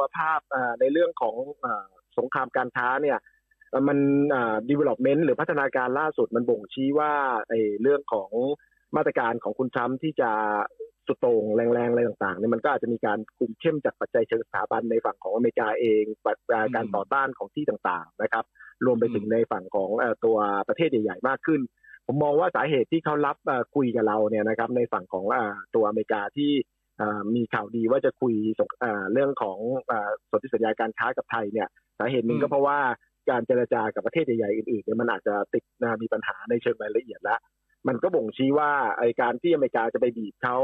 ตัวภาพในเรื่องของสงครามการค้าเนี่ยมัน development หรือพัฒนาการล่าสุดมันบ่งชี้ว่าไอ้เรื่องของมาตรการของคุณทรัมป์ที่จะสุดโต่งแรงๆ อะไรต่างๆเนี่ยมันก็อาจจะมีการคุมเข้มจากปัจจัยเชิงสถาบันในฝั่งของอเมริกาเองการต่อต้านของที่ต่างๆนะครับ รวมไปถึงในฝั่งของตัวประเทศใหญ่ๆ มากขึ้น ผมมองว่าสาเหตุที่เขารับคุยกับเราเนี่ยนะครับในฝั่งของตัวอเมริกาที่ มีข่าวดีว่าจะคุยเรื่องของสนธิสัญญาการค้ากับไทยเนี่ยสาเหตุหนึ่งก็เพราะว่าการเจรจากับประเทศใหญ่ๆอื่นๆเนี่ยมันอาจจะติดมีปัญหาในเชิงรายละเอียดแล้วมันก็บ่งชี้ว่าไอการที่อเมริกาจะไปบีบเขา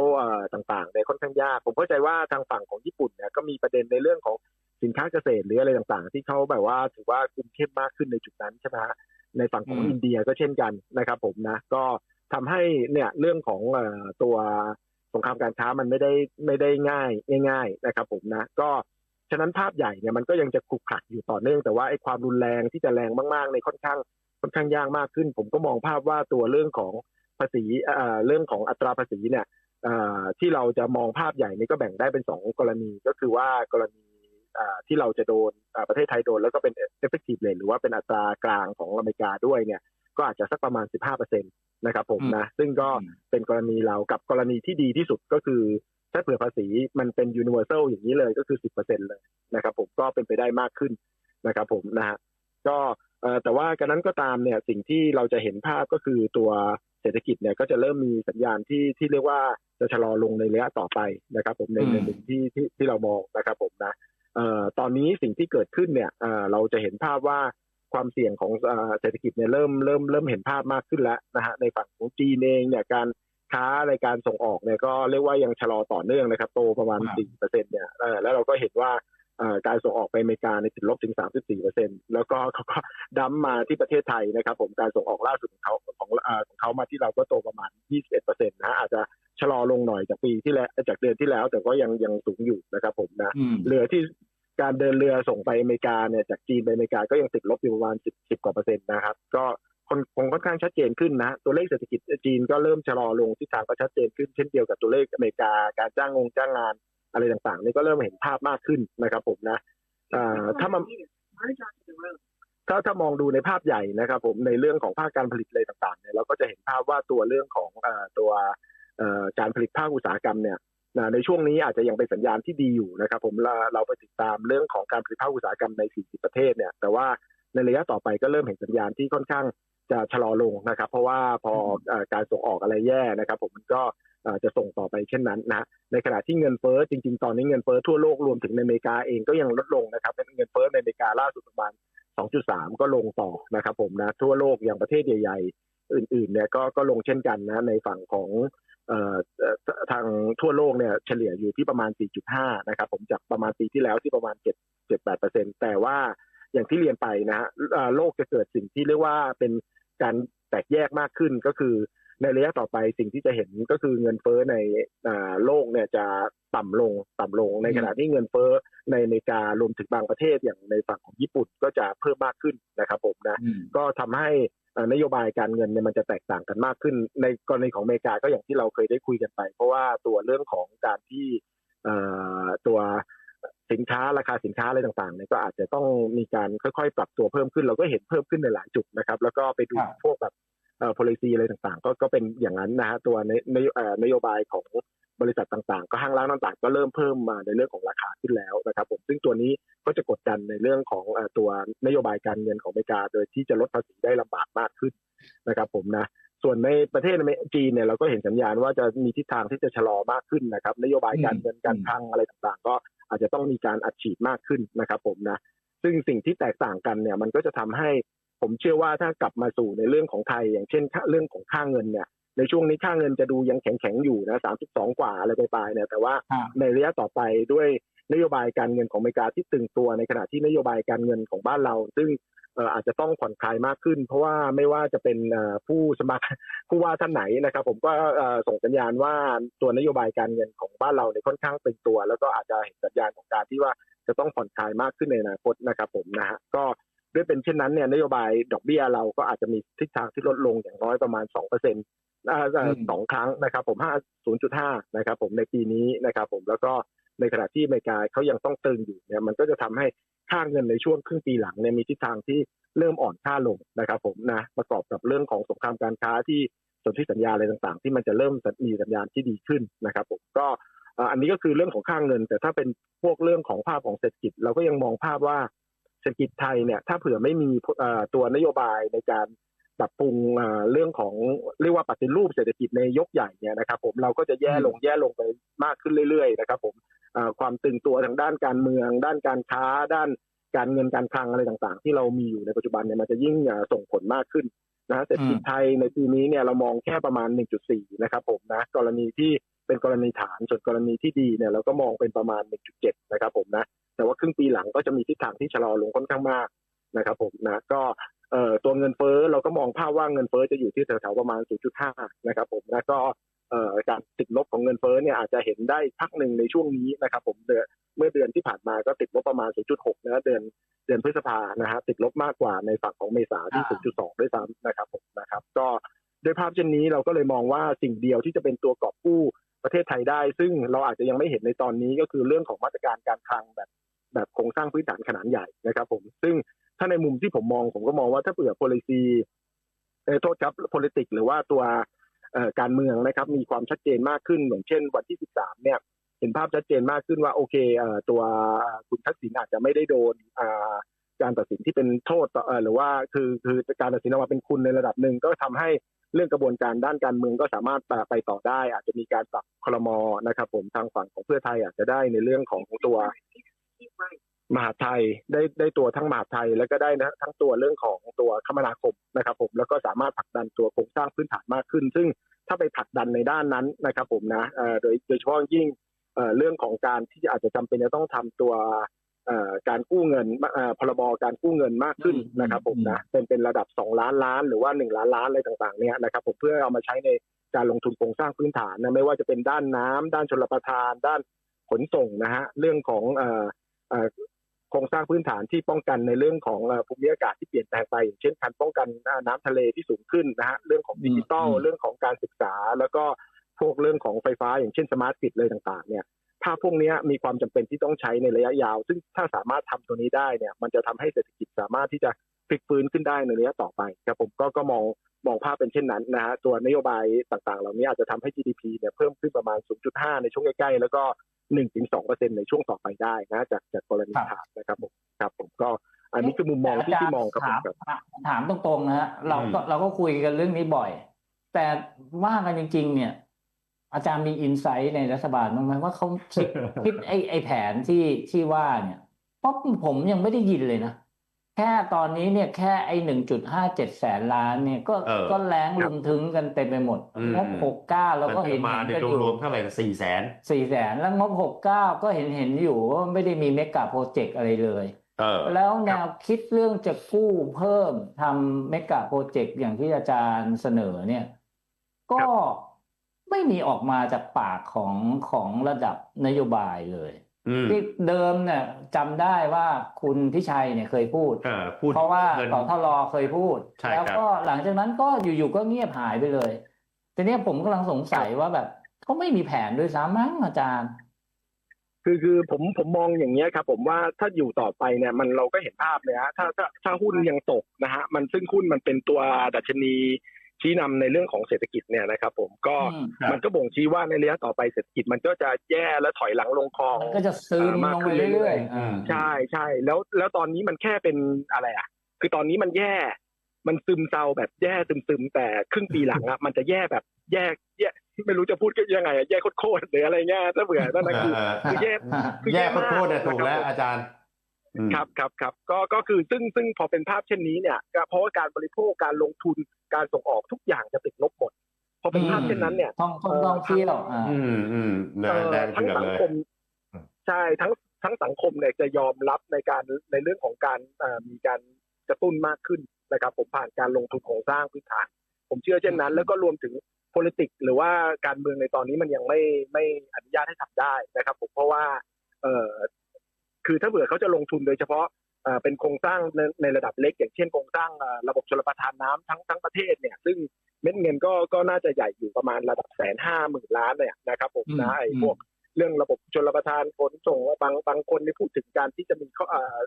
ต่างๆในค่อนข้างยาก ผมเข้าใจว่าทางฝั่งของญี่ปุ่นเนี่ยก็มีประเด็นในเรื่องของสินค้าเกษตรหรืออะไรต่างๆ ที่เขาแบบว่าถือว่าคุมเข้มมากขึ้นในจุดนั้นใช่ไหมฮะในฝั่งของอินเดียก็เช่นกันนะครับผมนะก็ทำให้เนี่ยเรื่องของตัวส งครามการค้ามันไม่ได้ไม่ได้ง่ายง่าย ๆ นะครับผมนะ ก็ฉะนั้นภาพใหญ่เนี่ยมันก็ยังจะขลุกขลักอยู่ต่อเนื่องแต่ว่าไอ้ความรุนแรงที่จะแรงมากๆ ในค่อนข้างค่อนข้างยากมากขึ้น ผมก็มองภาพว่าตัวเรื่องของภาษีเรื่องของอัตราภาษีเนี่ยที่เราจะมองภาพใหญ่นี่ก็แบ่งได้เป็นสองกรณีก็คือว่ากรณีที่เราจะโดนประเทศไทยโดน แล้วก็เป็น effective rate หรือว่าเป็นอัตรากลางของอเมริกาด้วยเนี่ย ก็อาจจะสักประมาณ 15%นะครับผมนะซึ่งก็เป็นกรณีเรากับกรณีที่ดีที่สุดก็คือถ้าเผื่อภาษีมันเป็น universal อย่างนี้เลยก็คือ 10%เลยนะครับผมก็เป็นไปได้มากขึ้นนะครับผมนะฮะก็แต่ว่ากันนั้นก็ตามเนี่ยสิ่งที่เราจะเห็นภาพก็คือตัวเศรษฐกิจเนี่ยก็จะเริ่มมีสัญญาณที่ที่เรียกว่าจะชะลอลงในระยะต่อไปนะครับ ผมในในหนึ่งที่ที่ที่เรามองนะครับผมนะเอ่อตอนนี้สิ่งที่เกิดขึ้นเนี่ยเอ่อเราจะเห็นภาพว่า ความเสี่ยงของเศรษฐกิจเนี่ยเริ่มเริ่มเริ่มเห็นภาพมากขึ้นแล้วนะฮะในฝั่งของจีนเองเนี่ยการค้าในการส่งออกเนี่ยก็เรียกว่ายังชะลอต่อเนื่องนะครับ โตประมาณ 4%เนี่ยแล้วเราก็เห็นว่าการส่งออกไปอเมริกาในติดลบถึง 34เปอร์เซ็นแล้วก็เขาก็ดั้มมาที่ประเทศไทยนะครับผมการส่งออกล่าสุดของเขาของของเขามาที่เราก็โตประมาณ 21เปอร์เซ็นต์นะอาจจะชะลอลงหน่อยจากปีที่แล้วจากเดือนที่แล้ว แต่ก็ยังยังสูงอยู่นะครับผมนะเหลือที่ การเดินเรือส่งไปอเมริกาเนี่ยจากจีนไปอเมริกาก็ยังติดลบอยู่ประมาณ10 10กว่าเปอร์เซ็นต์นะครับ ก็คงค่อนข้างชัดเจนขึ้นนะตัวเลขเศรษฐกิจจีนก็เริ่มชะลอลงที่ทางก็ชัดเจนขึ้นเช่นเดียวกับตัวเลขอเมริกาการจ้างงงจ้างงานอะไรต่างๆนี่ก็เริ่มเห็นภาพมากขึ้นนะครับ ผมนะถ้ามันถ้าถ้ามองดูในภาพใหญ่นะครับ ผมในเรื่องของภาคการผลิตอะไรต่างๆเนี่ยเราก็จะเห็นภาพว่าตัวเรื่องของตัวการผลิตภาคอุตสาหกรรมเนี่ย ในช่วงนี้อาจจะยังเป็นสัญญาณที่ดีอยู่นะครับ ผมเราเราไปติดตามเรื่องของการผลิตภาคอุตสาหกรรมใน 40 ประเทศเนี่ย แต่ว่าในระยะต่อไปก็เริ่มเห็นสัญญาณที่ค่อนข้างจะชะลอลงนะครับ เพราะว่าพอการส่งออกอะไรแย่นะครับ ผมมันก็จะส่งต่อไปเช่นนั้นนะในขณะที่เงินเฟ้อจริง ๆ ตอนนี้เงินเฟ้อทั่วโลกรวมถึงในอเมริกาเองก็ยังลดลงนะครับเงินเฟ้อในอเมริกาล่าสุดประมาณ 2.3 ก็ลงต่อนะครับ ผมนะทั่วโลกอย่างประเทศใหญ่ ๆ อื่นๆเนี่ยก็ก็ลงเช่นกันนะในฝั่งของ ทางทั่วโลกเนี่ยเฉลี่ยอยู่ที่ประมาณ 4.5 นะครับ ผมจากประมาณปีที่แล้วที่ประมาณ7 7 8แต่ว่าอย่างที่เรียนไปนะฮะโลกจะเกิดสิ่งที่เรียกว่าเป็นการแตกแยกมากขึ้นก็คือในระยะต่อไปสิ่งที่จะเห็นก็คือเงินเฟ้อในโลกเนี่ยจะต่ำลงต่ำลง ในขณะที่เงินเฟ้อในอเมริการวมถึงบางประเทศอย่างในฝั่งของญี่ปุ่นก็จะเพิ่มมากขึ้นนะครับผมนะก็ทำให้ นโยบายการเงินเนี่ยมันจะแตกต่างกันมากขึ้น ในกรณีของอเมริกาก็อย่างที่เราเคยได้คุยกันไป เพราะว่าตัวเรื่องของการที่ตัวสินค้าราคาสินค้าอะไรต่างๆเนี่ยก็อาจจะต้องมีการค่อยๆ ปรับตัวเพิ่มขึ้น เราก็เห็นเพิ่มขึ้นในหลายจุดนะครับ แล้วก็ไปดูพวกแบบเอ่อ policy อะไรต่างๆ ก็ก็เป็นอย่างนั้นนะฮะตัวในในนโยบายของ บริษัทต่างๆ ก็ห้างร้านต่างๆ ก็เริ่มเพิ่มมาในเรื่องของราคาขึ้นแล้วนะครับผมซึ่งตัวนี้ก็จะกดดันในเรื่องของตัวนโยบายการเงินของอเมริกา โดยที่จะลดภาษีได้ลำบากมากขึ้นนะครับผมนะส่วนในประเทศจีนเนี่ยเราก็เห็นสัญญาณว่าจะมีทิศทางที่จะชะลอมากขึ้นนะครับ นโยบายการเงินการคลังอะไรต่างๆ ก็อาจจะต้องมีการอัดฉีดมากขึ้นนะครับผมนะซึ่งสิ่งที่แตกต่างกันเนี่ยมันก็จะทำให้ผมเชื่อว่าถ้ากลับมาสู่ในเรื่องของไทย อย่างเช่นเรื่องของค่าเงินเนี่ย ในช่วงนี้ค่าเงินจะดูยังแข็งแข็งอยู่นะสามสิบสองกว่าอะไรไปลายเนี่ยแต่ว่าในระยะต่อไปด้วยนโยบายการเงินของอเมริกาที่ตึงตัวในขณะที่นโยบายการเงินของบ้านเรา ซึ่งอาจจะต้องผ่อนคลายมากขึ้น เพราะว่าไม่ว่าจะเป็นผู้สมัครผู้ว่าท่านไหนนะครับ ผมก็ส่งสัญญาณว่าตัวนโยบายการเงินของบ้านเราในค่อนข้างเป็นตัว แล้วก็อาจจะเห็นสัญญาณของการที่ว่าจะต้องผ่อนคลายมากขึ้นในอนาคตนะครับ ผมนะฮะก็ ด้วยเป็นเช่นนั้นเนี่ยนโยบายดอกเบี้ยเราก็อาจจะมีทิศทางที่ลดลงอย่างน้อยประมาณสองเปอร์เซ็นต์สองครั้งนะครับ ผมห้าศูนย์จุดห้านะครับผมในปีนี้นะครับผมแล้วก็ในขณะที่อเมริกาเขายังต้องตึงอยู่เนี่ยมันก็จะทำให้ค่าเงินในช่วงครึ่งปีหลังเนี่ยมีทิศทางที่เริ่มอ่อนค่าลงนะครับ ผมนะประกอบกับเรื่องของสงครามการค้าที่สนธิสัญญาอะไรต่างๆ ที่มันจะเริ่มมีสัญญาณที่ดีขึ้นนะครับ ผมก็เอ่ออันนี้ก็คือเรื่องของค่าเงิน แต่ถ้าเป็นพวกเรื่องของภาพของเศรษฐกิจ เราก็ยังมองภาพว่าเศรษฐกิจไทยเนี่ยถ้าเผื่อไม่มีเอ่อตัวนโยบายในการปรับปรุงเอ่อเรื่องของเรียกว่าปฏิรูปเศรษฐกิจในยกใหญ่เนี่ยนะครับ ผมเราก็จะแย่ลงแย่ลงไปมากขึ้นเรื่อยๆนะครับ ผมเอ่อความตึงตัวทางด้านการเมือง ด้านการค้า ด้านการเงินการคลังอะไรต่างๆ ที่เรามีอยู่ในปัจจุบันเนี่ยมันจะยิ่งเอ่อส่งผลมากขึ้นนะเศรษฐกิจไทยในปีนี้เนี่ยเรามองแค่ประมาณ 1.4 นะครับ ผมนะกรณีที่เป็นกรณีฐานส่วนกรณีที่ดีเนี่ยเราก็มองเป็นประมาณ 1.7 นะครับ ผมนะ แต่ว่าครึ่งปีหลังก็จะมีทิศทางที่ชะลอลงค่อนข้างมากนะครับผมนะก็เอ่อตัวเงินเฟ้อเราก็มองภาพว่าเงินเฟ้อจะอยู่ที่แถวๆประมาณ 0.5 นะครับผมแล้วก็เอ่อการติดลบของเงินเฟ้อเนี่ยอาจจะเห็นได้พักหนึ่งในช่วงนี้นะครับผมเดือนเมื่อเดือนที่ผ่านมาก็ติดลบประมาณ 0.6 นะเดือนเดือนพฤษภานะฮะติดลบมากกว่าในฝั่งของเมษาที่ 0.2 ด้วยซ้ำนะครับผมนะครับ ก็ด้วยภาพเช่นนี้เราก็เลยมองว่าสิ่งเดียวที่จะเป็นตัวกอบกู้ ประเทศไทยได้ ซึ่งเราอาจจะยังไม่เห็นในตอนนี้ก็คือเรื่องของมาตรการการคลังแบบแบบโครงสร้างพื้นฐานขนาดใหญ่นะครับผมซึ่งถ้าในมุมที่ผมมองผมก็มองว่าถ้าเผื่อ policy โทษครับ politics หรือว่าตัวการเมืองนะครับ มีความชัดเจนมากขึ้นอย่างเช่น วันที่ 13 เนี่ย เห็นภาพชัดเจนมากขึ้นว่าโอเคตัวคุณทักษิณอาจจะไม่ได้โดนการตัดสินที่เป็นโทษต่อหรือว่าคือคือการตัดสินออกมาเป็นคุณในระดับหนึ่งก็ทำให้ เรื่องกระบวนการด้านการเมืองก็สามารถไปต่อได้ อาจจะมีการปรับคลมอนะครับ ผมทางฝั่งของเพื่อไทยอาจจะได้ในเรื่องของตัวมหาไทยได้ได้ตัวทั้งมหาไทยแล้วก็ได้นะทั้งตัวเรื่องของตัวคมนาคมนะครับ ผมแล้วก็สามารถผลักดันตัวโครงสร้างพื้นฐานมากขึ้น ซึ่งถ้าไปผลักดันในด้านนั้นนะครับ ผมนะโดยโดยเฉพาะยิ่งเรื่องของการที่อาจจะจำเป็นจะต้องทำตัว การกู้เงินเอ่อพรบการกู้เงินมากขึ้นอืมนะครับผมอืมนะเป็นเป็นระดับ 2 ล้านล้านหรือว่า 1 ล้านล้านอะไรต่างๆเนี่ยนะครับผมเพื่อเอามาใช้ในการลงทุนโครงสร้างพื้นฐานนะไม่ว่าจะเป็นด้านน้ำด้านชลประทาน ด้านขนส่งนะฮะเรื่องของเอ่อเอ่อโครงสร้างพื้นฐานที่ป้องกันในเรื่องของเอ่อภูมิอากาศที่เปลี่ยนแปลงไปอย่างเช่นการป้องกันน้ำทะเลที่สูงขึ้นนะฮะเรื่องของดิจิตอลอืมเรื่องของการศึกษา แล้วก็พวกเรื่องของไฟฟ้าอย่างเช่นสมาร์ทกริดเลยต่างๆเนี่ย ภาพพวกเนี้ยมีความจำเป็นที่ต้องใช้ในระยะยาว ซึ่งถ้าสามารถทำตัวนี้ได้เนี่ย มันจะทำให้เศรษฐกิจสามารถที่จะพลิกฟื้นขึ้นได้ในระยะต่อไปครับผมก็ก็มองมองภาพเป็นเช่นนั้นนะฮะตัวนโยบายต่างๆ เหล่านี้อาจจะทำให้ GDP เนี่ยเพิ่มขึ้นประมาณ 0.5 ในช่วงใกล้ๆ แล้วก็ 1-2%ในช่วงต่อไปได้นะ จากจากกรณีครับฐานนะครับผมครับผมก็อันนี้คือมุมมองที่ที่มองครับผมถามครับถามตรงๆนะฮะเราก็อืมเราก็คุยกันเรื่องนี้บ่อย แต่ว่ากันจริง ๆ เนี่ย อาจารย์มีอินไซต์ในรัฐบาลบ้างไหมว่าเขาคิดคิดไอ้ไอ้แผนที่ที่ว่าเนี่ยเพราะผมยังไม่ได้ยินเลยนะ แค่ตอนนี้เนี่ยแค่ไอ้หนึ่งจุดห้าเจ็ดแสนล้านเนี่ยก็เออก็แรงลุมถึงกันเต็มไปหมดอืม งบหกเก้าเราก็มันเห็นมาเห็นในกันรอยู่วมๆเท่าไหร่สี่แสนสี่แสนแล้วงบหกเก้าก็เห็นเห็นอยู่ว่าไม่ได้มีเมกะโปรเจกต์อะไรเลย เออ แล้วแนวคิดเรื่องจะกู้เพิ่มทำเมกะโปรเจกต์อย่างที่อาจารย์เสนอเนี่ย ก็ ไม่มีออกมาจากปากของของระดับนโยบายเลยอืมที่เดิมเนี่ยจำได้ว่าคุณพิชัยเนี่ยเคยพูดเออพูดเพราะว่าเงินสทรเคยพูดใช่แล้วครับก็หลังจากนั้นก็อยู่ๆก็เงียบหายไปเลย ทีเนี้ยผมกำลังสงสัยว่าแบบเขาไม่มีแผนด้วยซ้ำมั้งอาจารย์ คือคือผมผมมองอย่างเงี้ยครับ ผมว่าถ้าอยู่ต่อไปเนี่ยมันเราก็เห็นภาพเลยฮะถ้าถ้าถ้าหุ้นยังตกนะฮะมันซึ่งหุ้นมันเป็นตัวดัชนี ชี้นำในเรื่องของเศรษฐกิจเนี่ยนะครับ ผมก็อืมครับมันก็บ่งชี้ว่าในระยะต่อไปเศรษฐกิจมันก็จะแย่และถอยหลังลงคลองมันก็จะซึมเอ่อมากลงขึ้ไปนเรื่เรื่ออยยๆๆอ่าใช่ใช่แล้วแล้วตอนนี้มันแค่เป็นอะไรอะ คือตอนนี้มันแย่ มันซึมเศร้าแบบแย่ซึมซึมๆแต่ครึ่งปีหลังอะมันจะแย่แบบแย่แย่ไม่รู้จะพูดก็ยังไงอะแย่โคตรๆหรืออะไรเงี้ยถ้าเบื่อนั่นนะคือเออคือแย่คือแย่แย่มากโคตรๆเนี่ยถูกแล้วนะครับอาจารย์อืมครับครับครับก็ก็คือซึ่งซึ่งพอเป็นภาพเช่นนี้เนี่ยก็เพราะว่าการบริโภคการลงทุน การส่งออกทุกอย่างจะติดลบหมดพอเป็นภาพเช่นนั้นเนี่ยท่องท่องท่องเที่ยวอ่าอืมอืมแดเอ่งอแดงทั้งเดือดสังเลยคมใช่ทั้งทั้งสังคมเนี่ยจะยอมรับในการในเรื่องของการเอ่อมีการกระตุ้นมากขึ้นนะครับ ผมผ่านการลงทุนโครงสร้างพื้นฐาน ผมเชื่อเช่นนั้น แล้วก็รวมถึง politics หรือว่าการเมืองในตอนนี้มันยังไม่ไม่อนุญาตให้ทำได้นะครับ ผมเพราะว่า เอ่อคือถ้าเผื่อเขาจะลงทุนโดยเฉพาะ เอ่อเป็นโครงสร้างในในระดับเล็ก อย่างเช่นโครงสร้างเอ่อระบบชลประทานน้ำทั้งทั้งประเทศเนี่ยซึ่งเม็ดเงินก็ก็น่าจะใหญ่อยู่ประมาณระดับแสนห้าหมื่นล้านเนี่ยนะครับผมอืมนะไอ้อืมพวกเรื่องระบบชลประทานขนส่งบางบางคนที่พูดถึงการที่จะมีข้ออ่า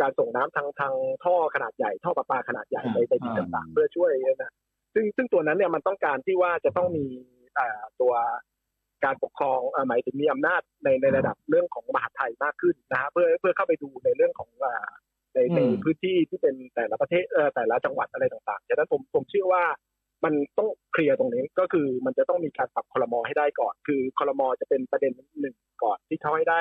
การส่งน้ำทางทางท่อขนาดใหญ่ท่อประปาขนาดใหญ่ไปไปที่ต่างๆเพื่อช่วยนะซึ่งซึ่งตัวนั้นเนี่ยมันต้องการที่ว่าจะต้องมีอ่าตัว การปกครองอ่าหมายถึงมีอำนาจในในระดับเรื่องของมหาดไทยมากขึ้นนะฮะเพื่อเพื่อเข้าไปดูในเรื่องของอ่าในในอืมพื้นที่ที่เป็นแต่ละประเทศเออแต่ละจังหวัดอะไรต่างๆฉะนั้นผมผมเชื่อว่ามันต้องเคลียร์ตรงนี้ก็คือมันจะต้องมีการปรับคลมอให้ได้ก่อน คือคลมอจะเป็นประเด็นหนึ่งก่อนที่เขาให้ได้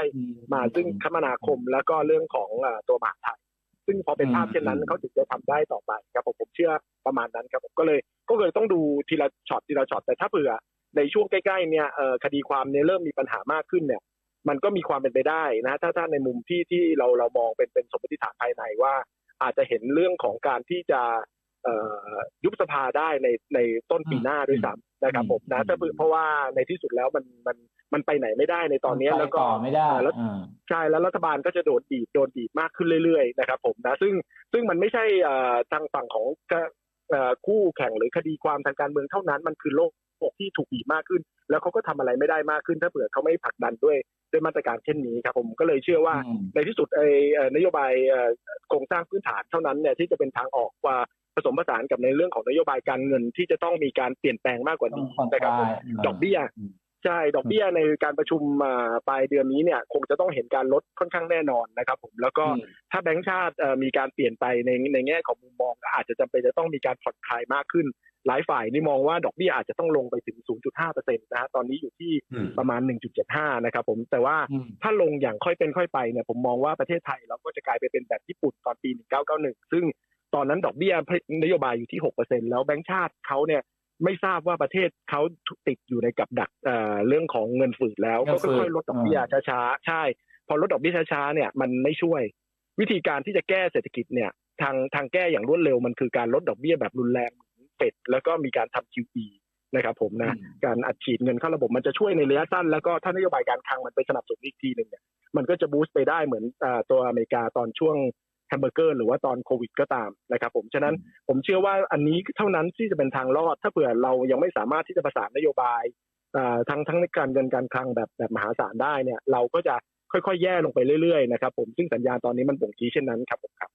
มาซึ่งคมนาคมแล้วก็เรื่องของอ่าตัวมหาดไทยซึ่งพอเป็นภาพเช่นนั้นอืมเขาถึงจะทำได้ต่อไปครับผมผมเชื่อประมาณนั้นครับผมก็เลยก็เลยต้องดูทีละช็อตทีละช็อตแต่ถ้าเผื่อ ในช่วงใกล้ๆเนี่ยเอ่อคดีความเนี่ยเริ่มมีปัญหามากขึ้นเนี่ย มันก็มีความเป็นไปได้นะถ้าถ้าในมุมที่ที่เราเรามองเป็นเป็นสมมติฐานภายในว่า อาจจะเห็นเรื่องของการที่จะเอ่อยุบสภาได้ในในต้นปีหน้าด้วยซ้ำนะครับผมนะถ้าเผื่อเพราะว่าในที่สุดแล้วมันมันมันไปไหนไม่ได้ในตอนเนี้ยไปแล้วก็ต่อไม่ได้อ่าแล้วอ่าใช่แล้วรัฐบาลก็จะโดนบีบโดนบีบมากขึ้นเรื่อยๆนะครับผมนะซึ่งซึ่งมันไม่ใช่เอ่อทางฝั่งของเอ่อคู่แข่งหรือคดีความทางการเมืองเท่านั้นมันคือโลก ที่ถูกบีบมากขึ้น แล้วเขาก็ทำอะไรไม่ได้มากขึ้น ถ้าเผื่อเขาไม่ผลักดันด้วยด้วยมาตรการเช่นนี้ครับผมก็เลยเชื่อว่าอืมในที่สุดไอ้เอ่อนโยบายเอ่อโครงสร้างพื้นฐานเท่านั้นเนี่ยที่จะเป็นทางออกว่าผสมผสานกับในเรื่องของนโยบายการเงินที่จะต้องมีการเปลี่ยนแปลงมากกว่าต้องนี้ผ่อนนะครับคผลามยดอกเบี้ยอืม ใช่ดอกเบี้ยในการประชุมอ่าปลายเดือนนี้เนี่ยคงจะต้องเห็นการลดค่อนข้างแน่นอนนะครับผมแล้วก็อืมถ้าแบงก์ชาติเอ่อมีการเปลี่ยนไปในในแง่ของมุมมองก็อาจจะจำเป็นจะต้องมีการผ่อนคลายมากขึ้น หลายฝ่ายนี่มองว่าดอกเบี้ยอาจจะต้องลงไปถึง 0.5%นะฮะตอนนี้อยู่ที่อืมประมาณ 1.75 นะครับผมแต่ว่าอืมถ้าลงอย่างค่อยเป็นค่อยไปเนี่ยผมมองว่าประเทศไทยเราก็จะกลายไปเป็นแบบญี่ปุ่นตอนปี 1991 ซึ่งตอนนั้นดอกเบี้ยนโยบายอยู่ที่ 6%แล้วแบงก์ชาติเขาเนี่ย ไม่ทราบว่าประเทศเขาติดอยู่ในกับดักเอ่อเรื่องของเงินฝืดแล้วเงิก็นฝืดค่อยๆลดดอกเบี้ยช้าๆใช่ พอลดดอกเบี้ยช้าๆเนี่ยมันไม่ช่วย วิธีการที่จะแก้เศรษฐกิจเนี่ยทางทางแก้อย่างรวดเร็วมันคือการลดดอกเบี้ยแบบรุนแรงเหมือนเฟดแล้วก็มีการทำ QE นะครับผมนะอืมการอัดฉีดเงินเข้าระบบมันจะช่วยในระยะสั้นแล้วก็ถ้านโยบายการคลังมันไปสนับสนุนอีกทีหนึ่งเนี่ยมันก็จะบูสต์ไปได้เหมือนอาตัวอเมริกาตอนช่วงแฮ มเบอร์เกอร์หรือว่าตอนโควิดก็ตามนะครับผมฉะนั้นผมเชื่อว่าอันนี้เท่านั้นที่จะเป็นทางรอด ถ้าเผื่อเรายังไม่สามารถที่จะประสานนโยบายอ่าทั้งทั้งในการเงินการคลังแบบแบบมหาศาลได้เนี่ย เราก็จะค่อยๆ แย่ลงไปเรื่อยๆนะครับผมซึ่งสัญญาณตอนนี้มันบ่งชี้เช่นนั้นครับผมครับ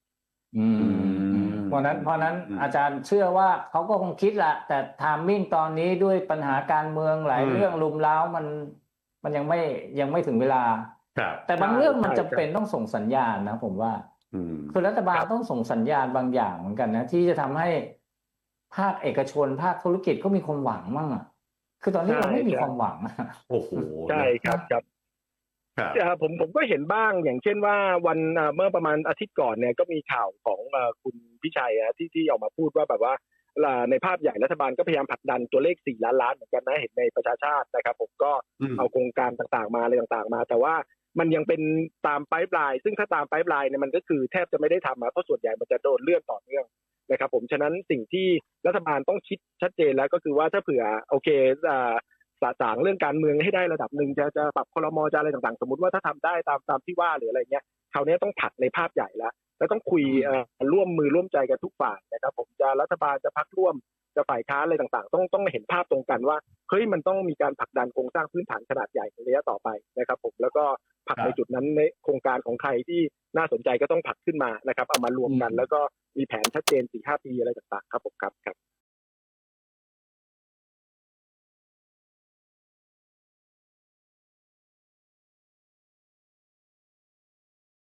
อืมอืมเพราะนั้นเพราะนั้นอืมอาจารย์เชื่อว่าเขาก็คงคิดแหละแต่ทามมิ่งตอนนี้ด้วยปัญหาการเมืองหลายอืมเรื่องลุมเล้ามันมันยังไม่ยังไม่ถึงเวลาครับแต่บางใช่เรื่องมันใช่จำเป็นต้องส่งสัญญาณนะผมว่าอืม คือรัฐบาลครับต้องส่งสัญญาณบางอย่างเหมือนกันนะ ที่จะทำให้ภาคเอกชน ภาคธุรกิจก็มีความหวังมั่งอะ คือตอนนี้เราไม่มีความหวังอะโอ้โหใช่ครับครับครับเอ่อผมผมก็เห็นบ้างอย่างเช่นว่าวันเอ่อเมื่อประมาณอาทิตย์ก่อนเนี่ยก็มีข่าวของเอ่อคุณพิชัยอะที่ที่ออกมาพูดว่าแบบว่าเอ่อในภาพใหญ่รัฐบาลก็พยายามผลักดันตัวเลข 4 ล้านล้านเหมือนกันนะเห็นในประชาชาตินะครับ ผมก็อืมเอาโครงการต่างๆมาอะไรต่างๆมา แต่ว่า มันยังเป็นตามไ i ป์ไลน์ซึ่งถ้าตามไ i ป์ไลน์เนี่ยมันก็คือแทบจะไม่ได้ทำอะเพราะส่วนใหญ่มันจะโดนเลื่อนต่อเนื่องนะครับผมฉะนั้นสิ่งที่รัฐบาลต้องคิดชัดเจนแล้วก็คือว่าถ้าเผื่อโอเคอ่าสะสางเรื่องการเมืองให้ได้ระดับหนึ่งจะจะปรับคลมจะอะไรต่างๆ สมมติว่าถ้าทำได้ตามตามที่ว่าหรืออะไรเงี้ยคราวนี้ต้องผลักในภาพใหญ่แล้วแล้วต้องคุยเอ่อร่วมมือร่วมใจกันทุกฝ่ายนะครับผมจะรัฐบาลจะพักร่วม จะฝ่ายค้านอะไรต่างๆ ต้องต้องเห็นภาพตรงกันว่าเฮ้ยมันต้องมีการผลักดันโครงสร้างพื้นฐานขนาดใหญ่ในระยะต่อไปนะครับผมแล้วก็ผลักครับในจุดนั้นในโครงการของใครที่น่าสนใจก็ต้องผลักขึ้นมานะครับเอามารวมกันอืมแล้วก็มีแผนชัดเจนสี่ห้าปีอะไรต่างๆครับผมครับครับ